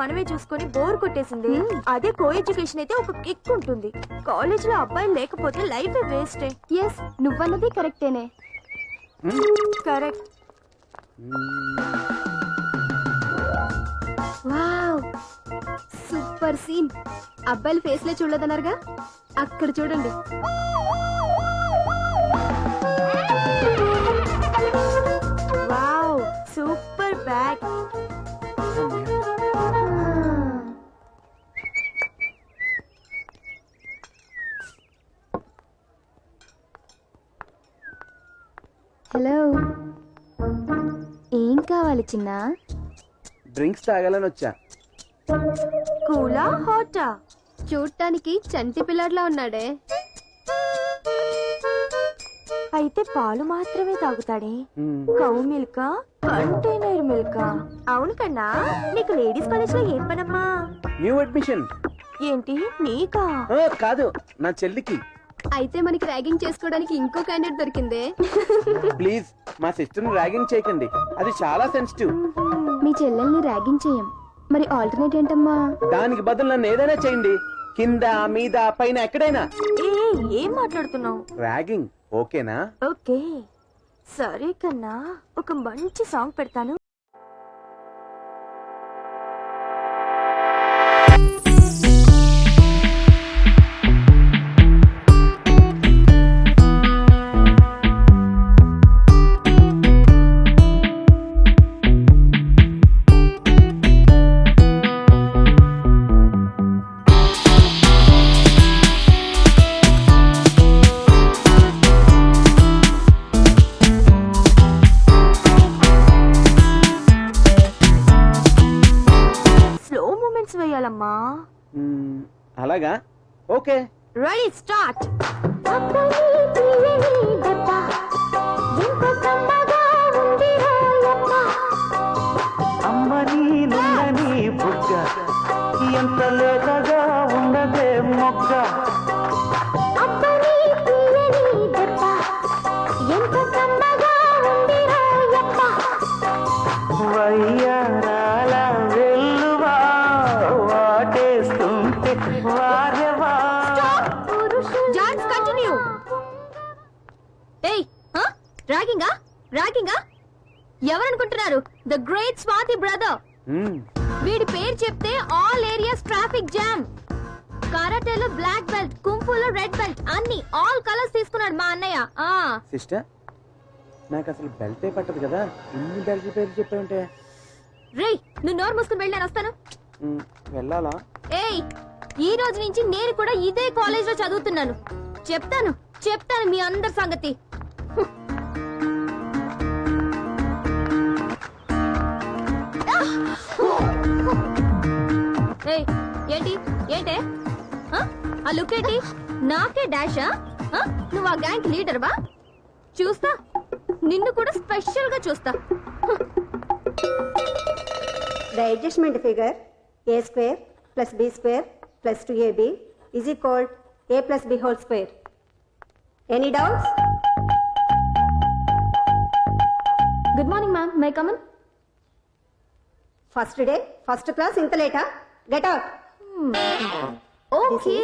మనమే చూసుకొని బోర్ కొట్టేసింది. అదే కో ఎడ్యుకేషన్ అయితే ఒక కిక్ ఉంటుంది. కాలేజ్లో అబ్బాయిలు లేకపోతే లైఫ్ వేస్టే. ఎస్ నువ్వన్నది కరెక్టేనే. కరెక్ట్. Wow super scene. అబ్బాయిల ఫేస్ లే చూడలేదన్నారుగా? అక్కడ చూడండి. చిన్న? డ్రింక్స్ తాగాలని వచ్చా. కూలా హాటా? చూడటానికి చంటి పిల్లడ్లా ఉన్నాడే. అయితే పాలు మాత్రమే తాగుతాడే. Cow milk container milk. అవును కన్నా నీకు లేడీస్ కాలేజ్లో ఏం పనమ్మా? New admission. ఏంటి నీకా? కాదు నా చెల్లికి. అయితే మనకి ర్యాగింగ్ చేసుకోవడానికి ఇంకో క్యాండిడేట్ దొరికిందే. ప్లీజ్ మా సిస్టర్ని ర్యాగింగ్ చేయకండి. అది చాలా సెన్సిటివ్ మీ చెల్లెల్ని ర్యాగింగ్ చేయం. మరి ఆల్టర్నేట్ ఏంటమ్మా? దానికి బదులు నన్ను ఏదైనా చేయండి. కింద మీద పైన ఎక్కడైనా. ఏ ఏం మాట్లాడుతున్నావు? ర్యాగింగ్ ఓకేనా? ఓకే. సరే కన్నా ఒక మంచి సాంగ్ పెడతాను. అలాగా? ఓకే. రెడీ స్టార్ట్ ర్యాగింగా ఎవరనుకుంటున్నారు? ద గ్రేట్ స్వాతి బ్రదర్ వీడి పేరు చెప్తే ఆల్ ఏరియాస్ ట్రాఫిక్ జామ్ కరాటేలో బ్లాక్ బెల్ట్ కుంఫులో రెడ్ బెల్ట్ అన్ని ఆల్ కలర్స్ తీసుకున్నాడు మా అన్నయ్య. ఆ. సిస్టర్ నాకు అసలు బెల్టే పట్టదు కదా. ఇన్ని బెల్ట్ పేరు చెప్పావుంటే రేయ్ నువ్వు నోరు మూసుకుని వెళ్ళి నేను వస్తాను. మ్మ్, వెళ్ళాలా? ఏయ్ ఈ రోజు నుంచి నేను కూడా ఇదే కాలేజ్లో చదువుతున్నాను. చెప్తాను చెప్తాను మీ అందరి సంగతి. ఏంటి? ఏంటే? ఆ? లుక్ ఏంటి? నాకే డాషా నువ్వు ఆ గ్యాంగ్ లీడర్ బా చూస్తా. నిన్ను కూడా స్పెషల్గా చూస్తా. Adjustment figure a square plus b square plus two a b is equal a plus b whole square any doubts good morning ma'am my come on first day first class ఇంత లేటా? Get up okay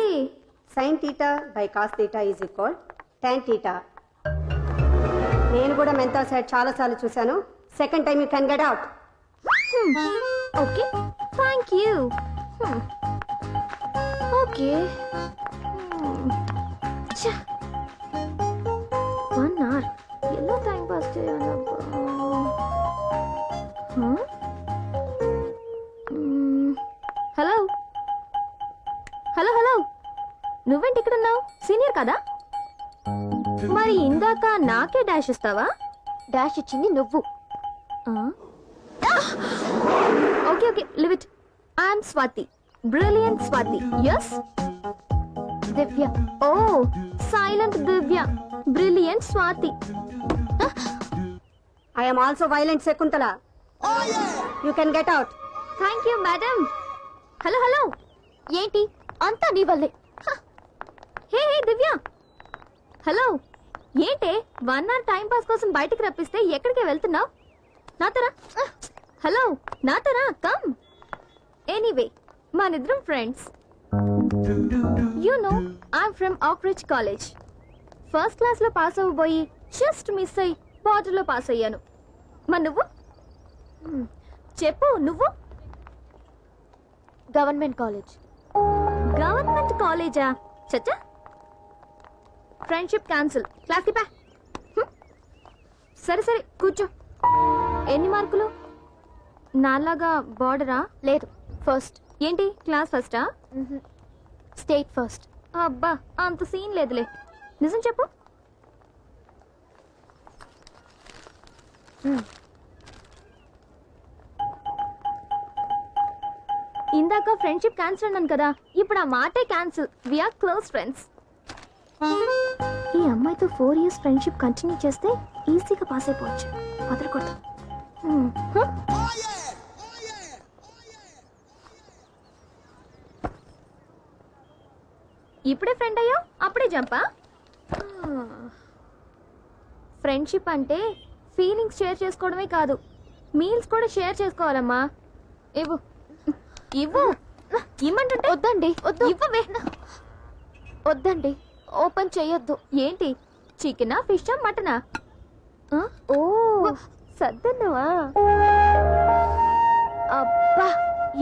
sine theta by cos theta is equal tan theta నేను కూడా మెంతా side చాలా సార్లు చూశాను second time you can get out okay thank you okay Yeah. నువ్వేంటి ఇక్కడ ఉన్నావు సీనియర్ కదా? మరి ఇందాక నాకే డాష్ ఇస్తావా? డాష్ ఇచ్చింది నువ్వు. Okay okay leave it. I'm Swathi. Brilliant Swathi. Yes Divya. Oh silent Divya. Brilliant Swathi. I'm also violent Shakuntala. You can get out thank you madam hello hello ఏంటి? అంతా నీ వల్లే. దివ్య. హలో ఏంటే one hour time pass కోసం బయటికి రప్పిస్తే ఎక్కడికి వెళ్తున్నావు? నాతరా? హలో నాతరా? కమ్. ఎనీవే మనిద్దరం friends. You know I'm from ఆక్రిచ్ college. First క్లాస్లో పాస్ అవ్వబోయి జస్ట్ మిస్ అయ్యి బార్డర్లో పాస్ అయ్యాను. మరి నువ్వు? చెప్పు నువ్వు? Government college. గవర్నమెంట్ కాలేజా? చచ్చా? Friendship cancel. క్లాస్కి పా. సరే సరే కూర్చో. ఎన్ని మార్కులు? నాలాగా బార్డరా? లేదు ఫస్ట్. ఏంటి క్లాస్ ఫస్టా? State first. అబ్బా అంత సీన్ లేదులే. నిజం చెప్పు. ఇందాక ఫ్రెండ్షిప్ క్యాన్సిల్ అన్నాను కదా ఇప్పుడు ఆ మాటే క్యాన్సిల్. వీఆర్ క్లోజ్ ఫ్రెండ్స్ ఈ అమ్మాయితో ఫోర్ ఇయర్స్ ఫ్రెండ్షిప్ కంటిన్యూ చేస్తే ఈజీగా పాస్ అయిపోవచ్చు. వదలకూడదు? ఇప్పుడే ఫ్రెండ్ అయ్యా? అప్పుడే జంపా? ఫ్రెండ్షిప్ అంటే ఫీలింగ్స్ షేర్ చేసుకోవడమే కాదు మీల్స్ కూడా షేర్ చేసుకోవాలమ్మా. ఇవ్వు. ఇవ్వు. ఇమ్మంటుంటే వద్దండి. వద్దు ఇవ్వవే. వద్దండి. ఓపెన్ చేయొద్దు. ఏంటి? చికెనా ఫిషా మటనా? ఓ సద్దన్నవా అబ్బా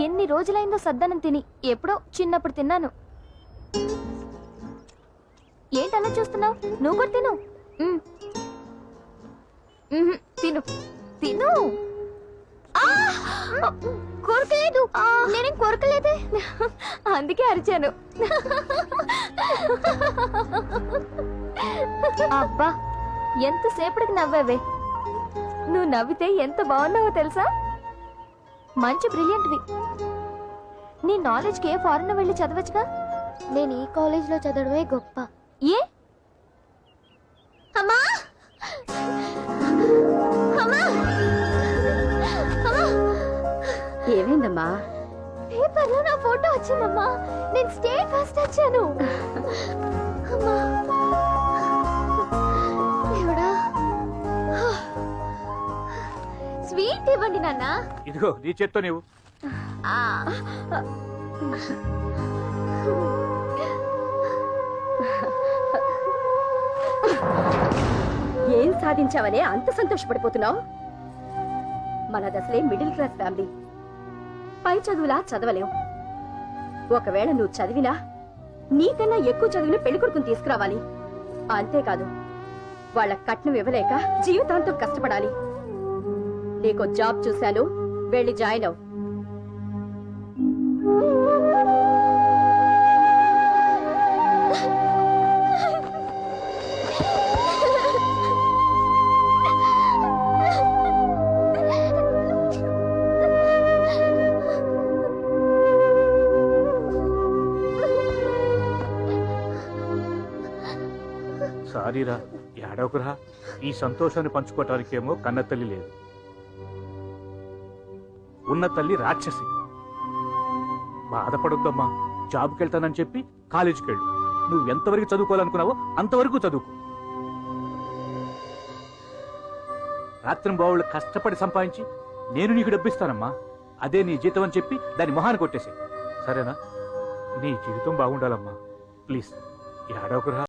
ఎన్ని రోజులైందో సద్దనం తిని. ఎప్పుడో చిన్నప్పుడు తిన్నాను. ఏంటి అలా చూస్తున్నావు? నువ్వు కూడా తిను. తిను. తిను! కొరకలేదు. నేనేం కొరకలేదే? అందుకే అరిచాను. అబ్బా ఎంతసేపటికి నవ్వావే? నువ్వు నవ్వితే ఎంత బాగున్నావో తెలుసా? మంచి బ్రిలియంట్వి. నీ నాలెడ్జ్కి ఏ ఫారెన్ వెళ్ళి చదవచ్చుగా? నేను ఈ కాలేజ్లో చదవడమే గొప్ప. ఏ? అమ్మా! అమ్మా! అమ్మా! ఏమైందమ్మా? పేపర్లో నా ఫోటో వచ్చిందమ్మా. నేను స్టేట్ ఫస్ట్ వచ్చాను. అమ్మా. దేవుడా స్వీట్ ఇవ్వండి నాన్న. ఇదిగో నీ చేత్తో నీవు. ఏం సాధించావనే అంత సంతోషపడిపోతున్నావు? మన దశలే మిడిల్ క్లాస్ ఫ్యామిలీ. పై చదువులా చదవలేం ఒకవేళ నువ్వు చదివినా నీకన్నా ఎక్కువ చదివిన పెళ్ళికొడుకుని తీసుకురావాలి. అంతేకాదు వాళ్ళ కట్నం ఇవ్వలేక జీవితాంతం కష్టపడాలి. నీకో జాబ్ చూశాను వెళ్ళి జాయిన్ అవు సారీరా ఏడవకురా. ఈ సంతోషాన్ని పంచుకోవటానికేమో కన్న తల్లి లేదు. ఉన్న తల్లి రాక్షసి. బాధపడొద్దమ్మా. జాబ్కి వెళ్తానని చెప్పి కాలేజీకి వెళ్ళు నువ్వు ఎంతవరకు చదువుకోవాలనుకున్నావో అంతవరకు చదువుకో. రాత్రి బావుళ్ళు కష్టపడి సంపాదించి నేను నీకు డబ్బిస్తానమ్మా. అదే నీ జీతం అని చెప్పి దాని మొహాన్ని కొట్టేసి సరేనా? నీ జీవితం బాగుండాలమ్మా ప్లీజ్. ఏడవకురా.